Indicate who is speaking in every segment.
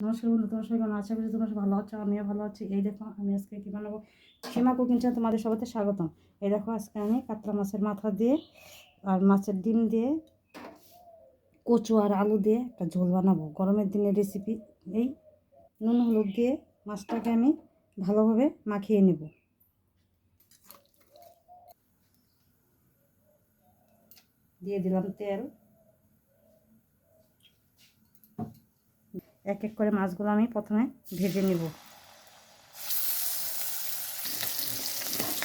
Speaker 1: নমস্কার বন্ধু, তোমার সবাই কেমন আশা করি তোমরা ভালো আছো, আমিও ভালো আছি। এই দেখো, আমি আজকে কী বানাবো? সীমা কুকিং চ্যানেল তোমাদের সবাইকে স্বাগতম। এই দেখো, আজকে আমি কাতলা মাছের মাথা দিয়ে আর মাছের ডিম দিয়ে কচু আর আলু দিয়ে একটা ঝোল বানাবো। গরমের দিনের রেসিপি এই নুন, হলুদ দিয়ে মাছটাকে আমি ভালোভাবে মাখিয়ে নেব। দিয়ে দিলাম তেল। এক এক করে মাছগুলো আমি প্রথমে ভেজে নিব।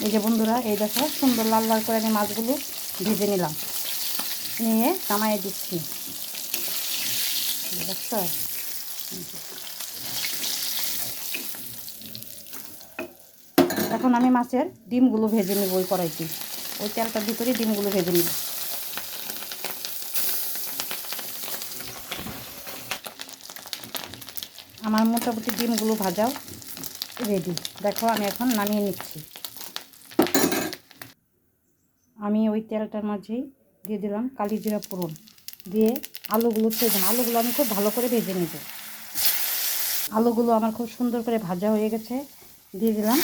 Speaker 1: এই যে বন্ধুরা, এই দেখো, সুন্দর লাল লাল করে আমি মাছগুলো ভেজে নিলাম। নিয়ে কামাই দিচ্ছি। এখন আমি মাছের ডিমগুলো ভেজে নেব ওই কড়াইতে। ওই তেলটার ভিতরে ডিমগুলো ভেজে নিব। আমার মোটামুটি ডিমগুলো ভাজাও রেডি দেখো, আমি এখন নামিয়ে নিচ্ছি। আমি ওই তেলটার মাঝেই দিয়ে দিলাম কালি জিরা ফোড়ন। দিয়ে আলুগুলো ছেড়ে আলুগুলো আমি খুব ভালো করে ভেজে নেব। আলুগুলো আমার খুব সুন্দর করে ভাজা হয়ে গেছে। দিয়ে দিলাম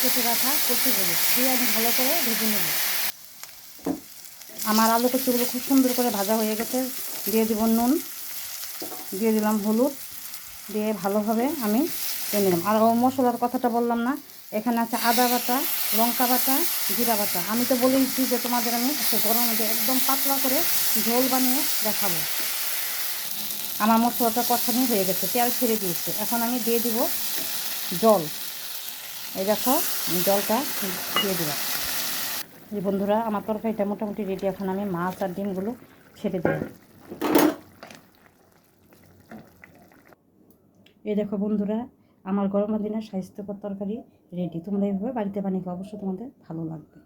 Speaker 1: কেটে রাখা কচুগুলো দিয়ে আমি ভালো করে ভেজে নেব। আমার আলু কচুগুলো খুব সুন্দর করে ভাজা হয়ে গেছে। দিয়ে দিব নুন, দিয়ে দিলাম হলুদ। দিয়ে ভালোভাবে আমি টেনে নিলাম আর মশলার কথাটা বললাম না, এখানে আছে আদা বাটা, লঙ্কা বাটা, জিরা বাটা। আমি তো বলেইছি যে তোমাদের আমি একটু গরম একদম পাতলা করে ঝোল বানিয়ে দেখাবো। আমার মশলাটা কষানি হয়ে গেছে, তেল ছেড়ে দিয়েছে। এখন আমি দিয়ে দিব জল। এই দেখো, আমি জলটা দিয়ে দিলাম। যে বন্ধুরা, আমার তরকারিটা মোটামুটি রেডি এখন আমি মাছ আর ডিমগুলো ছেড়ে দিই এই দেখো বন্ধুরা, আমার গরমের দিনের স্বাস্থ্যকর তরকারি রেডি তোমরা এইভাবে বাড়িতে বানিয়ে অবশ্যই তোমাদের ভালো লাগবে।